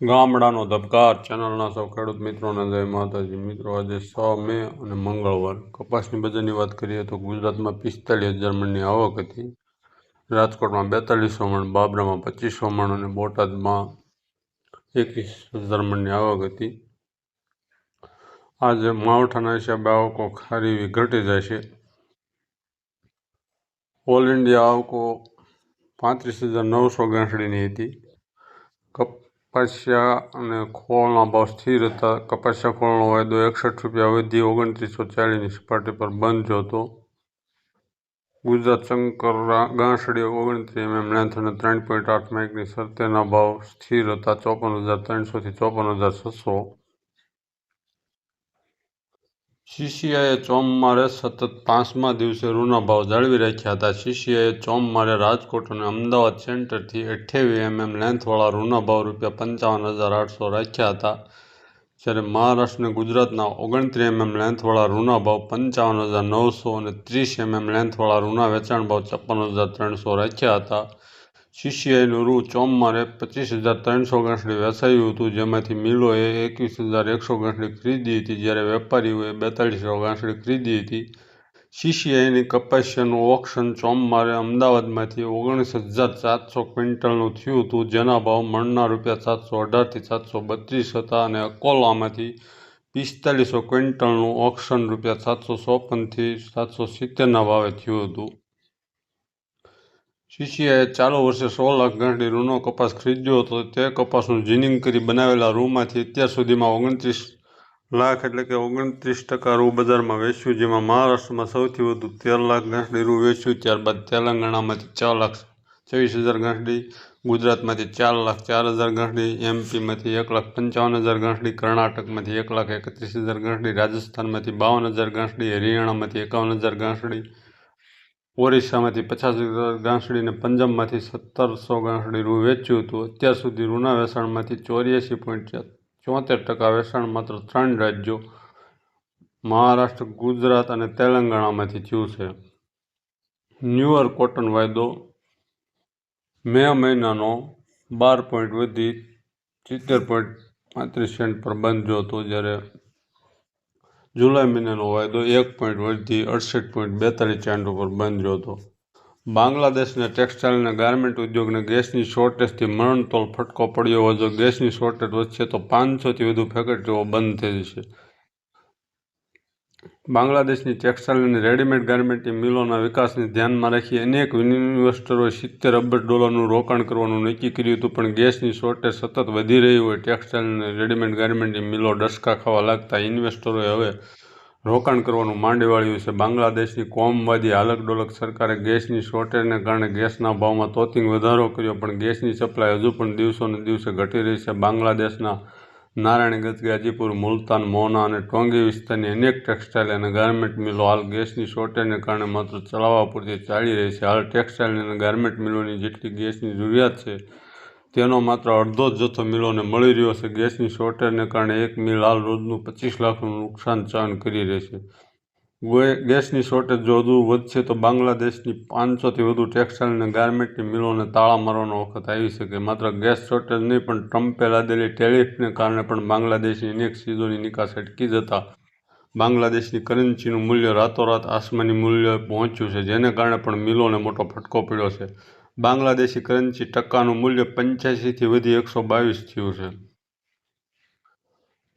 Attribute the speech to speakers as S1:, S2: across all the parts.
S1: ગામડાનો ધબકાર. ચેનલના સૌ ખેડૂત મિત્રોને જય માતાજી. મિત્રો, આજે છ મે અને મંગળવાર. કપાસની બજારની વાત કરીએ તો ગુજરાતમાં પિસ્તાલીસ હજાર મણની આવક હતી. રાજકોટમાં બેતાલીસો મણ, બાબરામાં પચીસો મણ અને બોટાદમાં એકવીસ હજાર મણની આવક હતી. આજે માવઠાના હિસાબે આવકો ખારી એવી ઘટી જાય છે. ઓલ ઇન્ડિયા આવકો પાંત્રીસ હજાર નવસો ગાંસડીની હતી. કપાસિયા અને ખોળના ભાવ સ્થિર હતા. કપાસિયા ખોળનો વાયદો એકસઠ રૂપિયા વધી ઓગણત્રીસો ચાલીસની સપાટી પર બંધ હતો. ગુજરાત શંકર ગાંસડી ઓગણત્રીસ એમએમ લેન્થ અને ત્રણ પોઈન્ટ આઠ માઇકની સરતેના ભાવ સ્થિર હતા. ચોપન હજાર ત્રણસોથી ચોપન હજાર છસો સીસીઆઈએ ચોમમારે સતત પાંચમા દિવસે રૂના ભાવ જાળવી રાખ્યા હતા. સીસીઆઈએ ચોમમારે રાજકોટ અને અમદાવાદ સેન્ટરથી અઠ્યાવીસ એમએમ લેન્થવાળા રૂના ભાવ રૂપિયા પંચાવન હજાર આઠસો રાખ્યા હતા. જ્યારે મહારાષ્ટ્ર અને ગુજરાતના ઓગણત્રીસ એમએમ લેન્થવાળા રૂના ભાવ પંચાવન હજાર નવસો અને ત્રીસ એમએમ લેન્થવાળા રૂના વેચાણ ભાવ છપ્પન હજાર ત્રણસો રાખ્યા હતા. સીસીઆઈનું રૂ ચોમમારે પચીસ હજાર ત્રણસો ગાંસડી વેચાયું હતું, જેમાંથી મિલોએ એકવીસ હજાર એકસો ગાંસડી ખરીદી હતી, જ્યારે વેપારીઓએ બેતાળીસો ગાંસડી ખરીદી હતી. સીસીઆઈની કપાસિયાનું ઓક્શન ચોમવારે અમદાવાદમાંથી ઓગણીસ હજાર સાતસો ક્વિન્ટલનું થયું હતું, જેના ભાવ મણના રૂપિયા સાતસો અઢારથી સાતસો બત્રીસ હતા અને અકોલામાંથી પિસ્તાલીસો ક્વિન્ટલનું ઓક્શન રૂપિયા સાતસો ચોપનથી સાતસો સિત્તેરના ભાવે થયું હતું. સીસીઆઈએ ચાલુ વર્ષે સો લાખ ગાંઠની રૂનો કપાસ ખરીદ્યો હતો. તે કપાસનું જીનિંગ કરી બનાવેલા રૂમાંથી અત્યાર સુધીમાં ઓગણત્રીસ લાખ એટલે કે ઓગણત્રીસ ટકા રૂ બજારમાં વેચ્યું, જેમાં મહારાષ્ટ્રમાં સૌથી વધુ તેર લાખ ગાંઠની રૂ વેચ્યું, ત્યારબાદ તેલંગાણામાંથી છ લાખ છવ્વીસ હજાર ગાંઠડી ગુજરાતમાંથી ચાર લાખ ચાર હજાર ગાંઠડી એમપીમાંથી એક લાખ પંચાવન હજાર ગાંઠડી કર્ણાટકમાંથી એક લાખ એકત્રીસ હજાર ગાંઠડી રાજસ્થાનમાંથી બાવન હજાર ગાંઠડી હરિયાણામાંથી એકાવન હજાર ગાંઠડી ઓરિસ્સામાંથી પચાસ ગાંસડીને પંજાબમાંથી સત્તરસો ગાંસડી રૂ વેચ્યું હતું. અત્યાર સુધી રૂના વેચાણમાંથી ચોર્યાસી પોઈન્ટ ચોતેર ટકા વેચાણ માત્ર ત્રણ રાજ્યો મહારાષ્ટ્ર, ગુજરાત અને તેલંગાણામાંથી થયું છે. ન્યુઅર કોટન વાયદો મે મહિનાનો બાર પોઈન્ટ વધી સિત્તેર પોઈન્ટ પાંત્રીસ સેન્ટ પર બંધ હતો જ્યારે જુલાઈ મહિનાનો વાયદો એક પોઈન્ટ વધી અડસઠ પોઈન્ટ બેતાલીસ સેન્ટ ઉપર બંધ રહ્યો હતો. બાંગ્લાદેશના ટેક્સટાઇલ અને ગાર્મેન્ટ ઉદ્યોગને ગેસની શોર્ટેજથી મરણતોલ ફટકો પડ્યો જો ગેસની શોર્ટેજ વધશે તો પાંચસોથી વધુ ફેક્ટરીઓ બંધ થઈ જશે. બાંગ્લાદેશની ટેક્સટાઇલ અને રેડીમેડ ગાર્મેન્ટની મિલોના વિકાસને ધ્યાનમાં રાખી અનેક ઇન્વેસ્ટરોએ સિત્તેર અબજ ડોલરનું રોકાણ કરવાનું નક્કી કર્યું હતું, પણ ગેસની શોર્ટેજ સતત વધી રહી હોય, ટેક્સટાઇલ અને રેડીમેડ ગાર્મેન્ટની મિલો ડસકા ખાવા લાગતા ઇન્વેસ્ટરોએ હવે રોકાણ કરવાનું માંડી વાળ્યું છે. બાંગ્લાદેશની કોમવાદી હાલક ડોલક સરકારે ગેસની શોર્ટેજને કારણે ગેસના ભાવમાં તોતિંગ વધારો કર્યો, પણ ગેસની સપ્લાય હજુ પણ દિવસોને દિવસે ઘટી રહી છે. બાંગ્લાદેશના નારાયણગંજ ગાજીપુર મુલતાન મોહના અને ટોંગી વિસ્તારની અનેક ટેક્સટાઇલ અને ગાર્મેન્ટ મિલો હાલ ગેસની શોર્ટેજને કારણે માત્ર ચલાવવા પૂરતી ચાલી રહી છે. હાલ ટેક્સટાઇલ અને ગાર્મેન્ટ મિલોની જેટલી ગેસની જરૂરિયાત છે, તેનો માત્ર અડધો જ જથ્થો મિલોને મળી રહ્યો છે. ગેસની શોર્ટેજને કારણે એક મિલ હાલ રોજનું પચીસ લાખનું નુકસાન સહન કરી રહી છે. ગેસની શોર્ટેજ જો વધુ વધશે તો બાંગ્લાદેશની પાંચસોથી વધુ ટેક્સટાઇલ અને ગાર્મેન્ટની મિલોને તાળા મારવાનો વખત આવી શકે માત્ર ગેસ શોર્ટેજ નહીં, પણ ટ્રમ્પે લાદેલી ટેરિફને કારણે પણ બાંગ્લાદેશની અનેક ચીજોની નિકાસ અટકી જતા બાંગ્લાદેશની કરન્સીનું મૂલ્ય રાતોરાત આસમાની મૂલ્ય પહોંચ્યું છે, જેને કારણે પણ મિલોને મોટો ફટકો પડ્યો છે. બાંગ્લાદેશી કરન્સી ટકાનું મૂલ્ય પંચ્યાસીથી વધી એકસો બાવીસ થયું છે.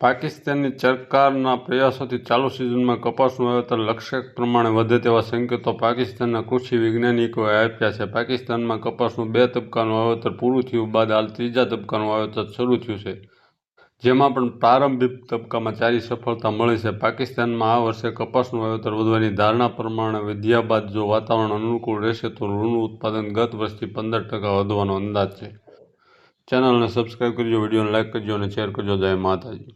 S1: પાકિસ્તાનની સરકારના પ્રયાસોથી ચાલુ સિઝનમાં કપાસનું વાવેતર લક્ષ્ય પ્રમાણે વધે તેવા સંકેતો પાકિસ્તાનના કૃષિ વૈજ્ઞાનિકોએ આપ્યા છે. પાકિસ્તાનમાં કપાસનું બે તબક્કાનું વાવેતર પૂરું થયું બાદ હાલ ત્રીજા તબક્કાનું વાવેતર શરૂ થયું છે, જેમાં પણ પ્રારંભિક તબક્કામાં સારી સફળતા મળી છે. પાકિસ્તાનમાં આ વર્ષે કપાસનું વાવેતર વધવાની ધારણા પ્રમાણે વધ્યા બાદ જો વાતાવરણ અનુકૂળ રહેશે તો રૂનું ઉત્પાદન ગત વર્ષથી પંદર ટકા વધવાનો અંદાજ છે. ચેનલને સબસ્ક્રાઈબ કરજો, વિડીયોને લાઇક કરજો અને શેર કરજો. જય માતાજી.